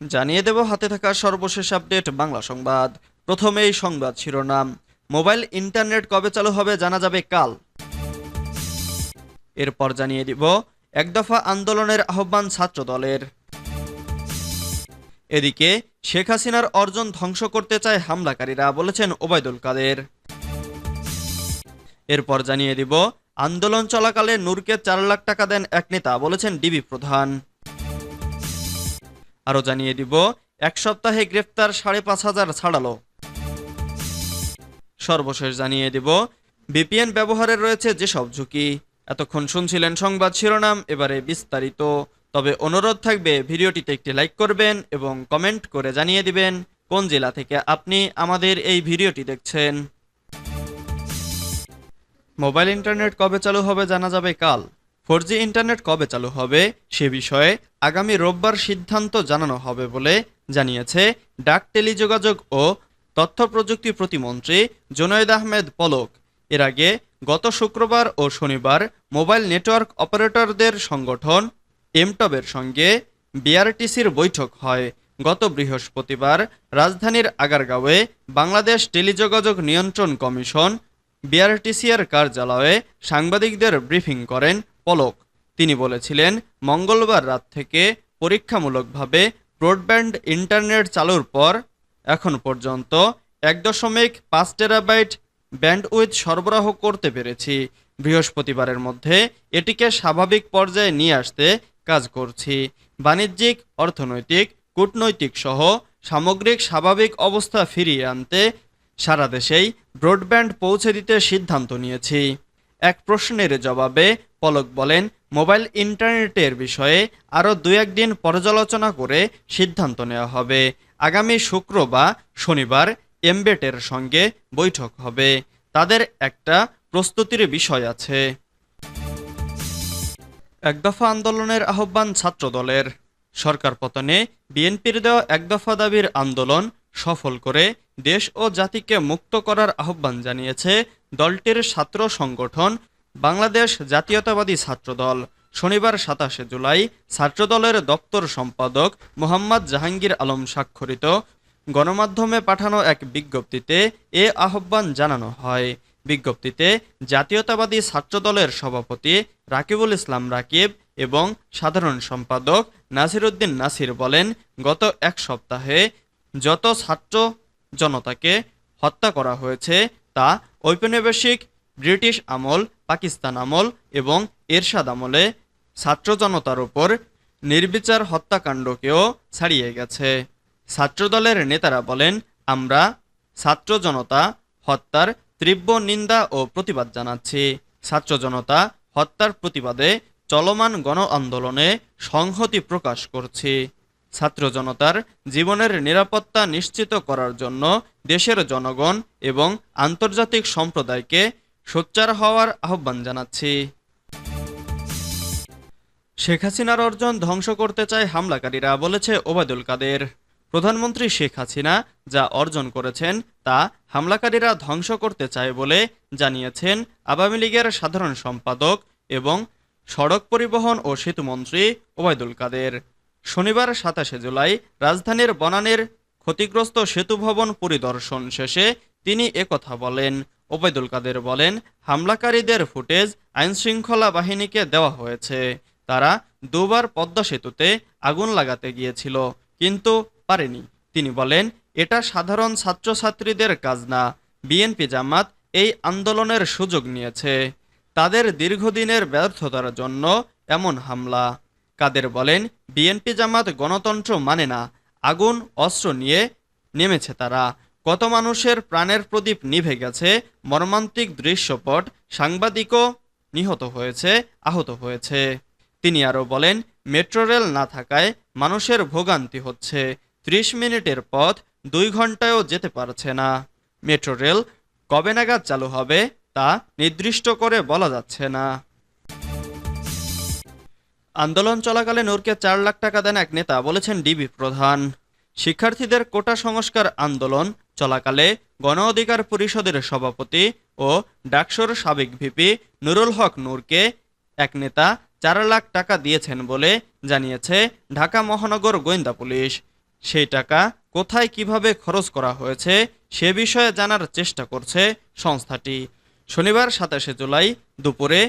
জানিয়ে দেব হাতে থাকা সর্বশেষ আপডেট বাংলা সংবাদ। প্রথমেই সংবাদ শিরোনাম। মোবাইল ইন্টারনেট কবে চালু হবে জানা যাবে কাল। এরপর জানিয়ে দিব, এক দফা আন্দোলনের আহ্বান ছাত্র দলের এদিকে, শেখ হাসিনার অর্জন ধ্বংস করতে চায় হামলাকারীরা বলেছেন ওবায়দুল কাদের। এরপর জানিয়ে দিব, আন্দোলন চলাকালে নূরকে চার লাখ টাকা দেন এক নেতা বলেছেন ডিবি প্রধান। আরও জানিয়ে দিব, এক সপ্তাহে গ্রেফতার সাড়ে পাঁচ হাজার ছাড়ালো। সর্বশেষ জানিয়ে দিব বিপিএন ব্যবহারের রয়েছে যেসব ঝুঁকি। এতক্ষণ শুনছিলেন সংবাদ শিরোনাম, এবারে বিস্তারিত। তবে অনুরোধ থাকবে, ভিডিওটিতে একটি লাইক করবেন এবং কমেন্ট করে জানিয়ে দিবেন কোন জেলা থেকে আপনি আমাদের এই ভিডিওটি দেখছেন। মোবাইল ইন্টারনেট কবে চালু হবে জানা যাবে কাল। ফোর ইন্টারনেট কবে চালু হবে সে বিষয়ে আগামী রোববার সিদ্ধান্ত জানানো হবে বলে জানিয়েছে ডাক টেলিযোগাযোগ ও তথ্য প্রযুক্তি প্রতিমন্ত্রী জুনায়দ আহমেদ পলক। এর আগে গত শুক্রবার ও শনিবার মোবাইল নেটওয়ার্ক অপারেটরদের সংগঠন এমটবের সঙ্গে বিআরটিসির বৈঠক হয়। গত বৃহস্পতিবার রাজধানীর আগারগাঁওয়ে বাংলাদেশ টেলিযোগাযোগ নিয়ন্ত্রণ কমিশন বিআরটিসিআর কার্যালয়ে সাংবাদিকদের ব্রিফিং করেন পলক। তিনি বলেছিলেন, মঙ্গলবার রাত থেকে পরীক্ষামূলকভাবে ব্রডব্যান্ড ইন্টারনেট চালুর পর এখন পর্যন্ত এক দশমিক পাঁচ টেরাবাইট ব্যান্ডউইথ সরবরাহ করতে পেরেছি। বৃহস্পতিবারের মধ্যে এটিকে স্বাভাবিক পর্যায়ে নিয়ে আসতে কাজ করছি। বাণিজ্যিক, অর্থনৈতিক, কূটনৈতিক সহ সামগ্রিক স্বাভাবিক অবস্থা ফিরিয়ে আনতে সারা দেশেই ব্রডব্যান্ড পৌঁছে দিতে সিদ্ধান্ত নিয়েছি। এক প্রশ্নের জবাবে পলক বলেন, মোবাইল ইন্টারনেটের বিষয়ে আরও দু একদিন পর্যালোচনা করে সিদ্ধান্ত নেওয়া হবে। আগামী শুক্র বা শনিবার এমবেটের সঙ্গে বৈঠক হবে। তাদের একটা প্রস্তুতির বিষয় আছে। এক দফা আন্দোলনের আহ্বান ছাত্র দলের সরকার পতনে বিএনপির দেওয়া এক দফা দাবির আন্দোলন সফল করে দেশ ও জাতিকে মুক্ত করার আহ্বান জানিয়েছে দলটির ছাত্র সংগঠন বাংলাদেশ জাতীয়তাবাদী ছাত্রদল। শনিবার সাতাশে জুলাই ছাত্রদলের দপ্তর সম্পাদক মোহাম্মদ জাহাঙ্গীর আলম স্বাক্ষরিত। গণমাধ্যমে পাঠানো এক বিজ্ঞপ্তিতে এ আহ্বান জানানো হয়। বিজ্ঞপ্তিতে জাতীয়তাবাদী ছাত্রদলের সভাপতি রাকিবুল ইসলাম রাকিব এবং সাধারণ সম্পাদক নাসিরুদ্দিন নাসির বলেন, গত এক সপ্তাহে যত ছাত্র জনতাকে হত্যা করা হয়েছে তা ঔপনিবেশিক ব্রিটিশ আমল, পাকিস্তান আমল এবং এরশাদ আমলে ছাত্র জনতার ওপর নির্বিচার হত্যাকাণ্ডকেও ছাড়িয়ে গেছে। ছাত্রদলের নেতারা বলেন, আমরা ছাত্র জনতা হত্যার তীব্র নিন্দা ও প্রতিবাদ জানাচ্ছি। ছাত্র জনতা হত্যার প্রতিবাদে চলমান গণ আন্দোলনে সংহতি প্রকাশ করছি। ছাত্র জনতার জীবনের নিরাপত্তা নিশ্চিত করার জন্য দেশের জনগণ এবং আন্তর্জাতিক সম্প্রদায়কে সোচ্চার হওয়ার আহ্বান জানাচ্ছি। শেখ হাসিনার অর্জন ধ্বংস করতে চায় হামলাকারীরা, বলেছে ওবায়দুল কাদের। প্রধানমন্ত্রী শেখ হাসিনা যা অর্জন করেছেন তা হামলাকারীরা ধ্বংস করতে চায় বলে জানিয়েছেন আওয়ামী লীগের সাধারণ সম্পাদক এবং সড়ক পরিবহন ও সেতুমন্ত্রী ওবায়দুল কাদের। শনিবার সাতাশে জুলাই রাজধানীর বনানের ক্ষতিগ্রস্ত সেতু ভবন পরিদর্শন শেষে তিনি একথা বলেন ওবায়দুল কাদের বলেন, হামলাকারীদের ফুটেজ আইনশৃঙ্খলা বাহিনীকে দেওয়া হয়েছে। তারা দুবার পদ্মা সেতুতে আগুন লাগাতে গিয়েছিল, কিন্তু পারেনি। তিনি বলেন, এটা সাধারণ ছাত্রছাত্রীদের কাজ না। বিএনপি জামাত এই আন্দোলনের সুযোগ নিয়েছে। তাদের দীর্ঘদিনের ব্যর্থতার জন্য এমন হামলা। কাদের বলেন, বিএনপি জামাত গণতন্ত্র মানে না, আগুন অস্ত্র নিয়ে নেমেছে তারা। কত মানুষের প্রাণের প্রদীপ নিভে গেছে, মর্মান্তিক দৃশ্যপট সাংবাদিকও নিহত হয়েছে, আহত হয়েছে। তিনি আরও বলেন, মেট্রো রেল না থাকায় মানুষের ভোগান্তি হচ্ছে। ত্রিশ মিনিটের পথ দুই ঘন্টায়ও যেতে পারছে না। মেট্রো রেল কবে নাগাদ চালু হবে তা নির্দিষ্ট করে বলা যাচ্ছে না। আন্দোলন চলাকালে নূরকে চার লাখ টাকা দেন এক নেতা, বলেছেন ডিবি প্রধান। শিক্ষার্থীদের কোটা সংস্কার আন্দোলন চলাকালে গণ অধিকার পরিষদের সভাপতি ও ডাকসুর সাবেক ভিপি নুরুল হক নূরকে এক নেতা চার লাখ টাকা দিয়েছেন বলে জানিয়েছে ঢাকা মহানগর গোয়েন্দা পুলিশ। সেই টাকা কোথায় কীভাবে খরচ করা হয়েছে সে বিষয়ে জানার চেষ্টা করছে সংস্থাটি। শনিবার সাতাশে জুলাই দুপুরে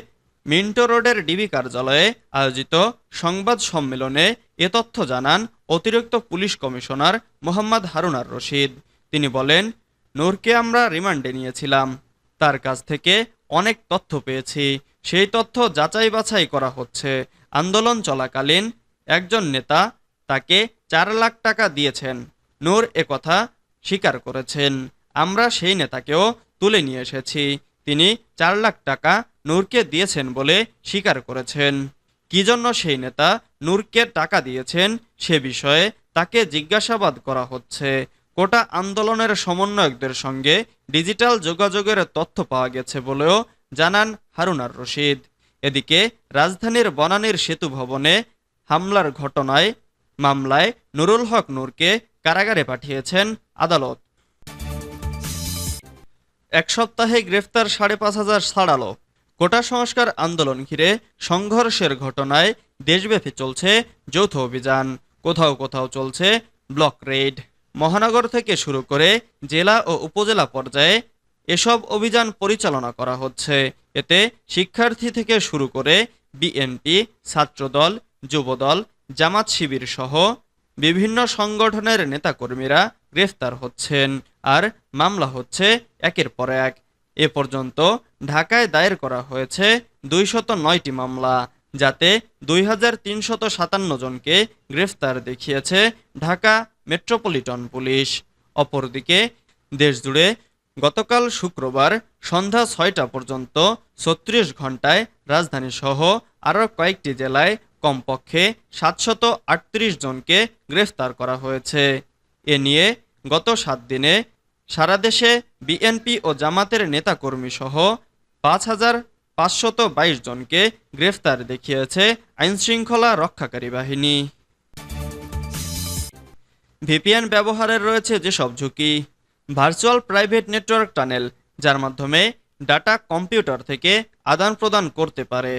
মিন্টো রোডের ডিবি কার্যালয়ে আয়োজিত সংবাদ সম্মেলনে এ তথ্য জানান অতিরিক্ত পুলিশ কমিশনার মোহাম্মদ হারুনার রশিদ। তিনি বলেন, নূরকে আমরা রিমান্ডে নিয়েছিলাম। তার কাছ থেকে অনেক তথ্য পেয়েছি। সেই তথ্য যাচাই বাছাই করা হচ্ছে। আন্দোলন চলাকালীন একজন নেতা তাকে চার লাখ টাকা দিয়েছেন। নূর একথা স্বীকার করেছেন। আমরা সেই নেতাকেও তুলে নিয়ে এসেছি। তিনি চার লাখ টাকা নূরকে দিয়েছেন বলে স্বীকার করেছেন। কি জন্য সেই নেতা নূরকে টাকা দিয়েছেন সে বিষয়ে তাকে জিজ্ঞাসাবাদ করা হচ্ছে। কোটা আন্দোলনের সমন্বয়কদের সঙ্গে ডিজিটাল যোগাযোগের তথ্য পাওয়া গেছে বলেও জানান হারুনার রশিদ। এদিকে রাজধানীর বনানীর সেতু ভবনে হামলার ঘটনায় মামলায় নুরুল হক নূরকে কারাগারে পাঠিয়েছেন আদালত। এক সপ্তাহে গ্রেফতার সাড়ে পাঁচ হাজার ছাড়ালো কোটা সংস্কার আন্দোলন ঘিরে সংঘর্ষের ঘটনায় দেশব্যাপী চলছে যৌথ অভিযান। কোথাও কোথাও চলছে ব্লক রেড। মহানগর থেকে শুরু করে জেলা ও উপজেলা পর্যায়ে এসব অভিযান পরিচালনা করা হচ্ছে। এতে শিক্ষার্থী থেকে শুরু করে বিএনপি, ছাত্রদল, যুবদল, জামাত শিবির সহ বিভিন্ন সংগঠনের নেতাকর্মীরা গ্রেফতার হচ্ছেন আর মামলা হচ্ছে একের পর এক। এ পর্যন্ত ঢাকায় দায়ের করা হয়েছে দুইশত নয়টি মামলা, যাতে দুই জনকে গ্রেফতার দেখিয়েছে ঢাকা মেট্রোপলিটন পুলিশ অপরদিকে দেশজুড়ে গতকাল শুক্রবার সন্ধ্যা ছয়টা পর্যন্ত ছত্রিশ ঘন্টায় রাজধানী সহ আরও কয়েকটি জেলায় কমপক্ষে সাতশত আটত্রিশ জনকে গ্রেফতার করা হয়েছে। এ নিয়ে গত সাত দিনে সারা দেশে বিএনপি ও জামাতের নেতাকর্মী সহ পাঁচ হাজার পাঁচশত বাইশ জনকে গ্রেফতার দেখিয়েছে আইনশৃঙ্খলা রক্ষাকারী বাহিনী। ভিপিএন ব্যবহারের রয়েছে যেসব ঝুঁকি? ভার্চুয়াল প্রাইভেট নেটওয়ার্ক টানেল, যার মাধ্যমে ডাটা কম্পিউটার থেকে আদান প্রদান করতে পারে।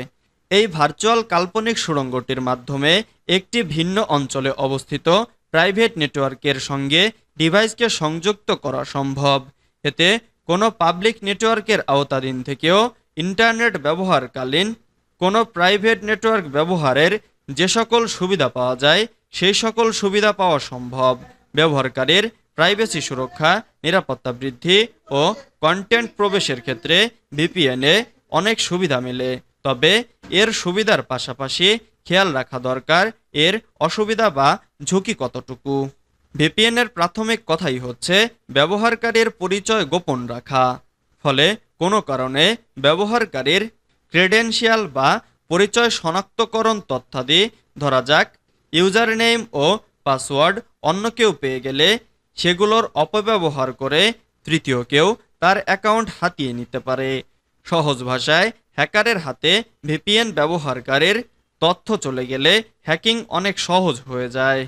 এই ভার্চুয়াল কাল্পনিক সুড়ঙ্গটির মাধ্যমে একটি ভিন্ন অঞ্চলে অবস্থিত প্রাইভেট নেটওয়ার্কের সঙ্গে ডিভাইসকে সংযুক্ত করা সম্ভব। এতে কোনো পাবলিক নেটওয়ার্কের আওতাধীন থেকেও ইন্টারনেট ব্যবহারকালীন কোনো প্রাইভেট নেটওয়ার্ক ব্যবহারের যে সকল সুবিধা পাওয়া যায়, সেই সকল সুবিধা পাওয়া সম্ভব। ব্যবহারকারীর প্রাইভেসি সুরক্ষা, নিরাপত্তা বৃদ্ধি ও কন্টেন্ট প্রবেশের ক্ষেত্রে ভিপিএনে অনেক সুবিধা মেলে। তবে এর সুবিধার পাশাপাশি খেয়াল রাখা দরকার এর অসুবিধা বা ঝুঁকি কতটুকু। ভিপিএন এর প্রাথমিক কথাই হচ্ছে ব্যবহারকারীর পরিচয় গোপন রাখা। ফলে কোনো কারণে ব্যবহারকারীর ক্রেডেনশিয়াল বা পরিচয় শনাক্তকরণ তথ্যাদি ধরা যাক ইউজার নেম ও পাসওয়ার্ড অন্য কেউ পেয়ে গেলে সেগুলোর অপব্যবহার করে তৃতীয় কেউ তার অ্যাকাউন্ট হাতিয়ে নিতে পারে। সহজ ভাষায়, হ্যাকারের হাতে ভিপিএন ব্যবহারকারীর তথ্য চলে গেলে হ্যাকিং অনেক সহজ হয়ে যায়।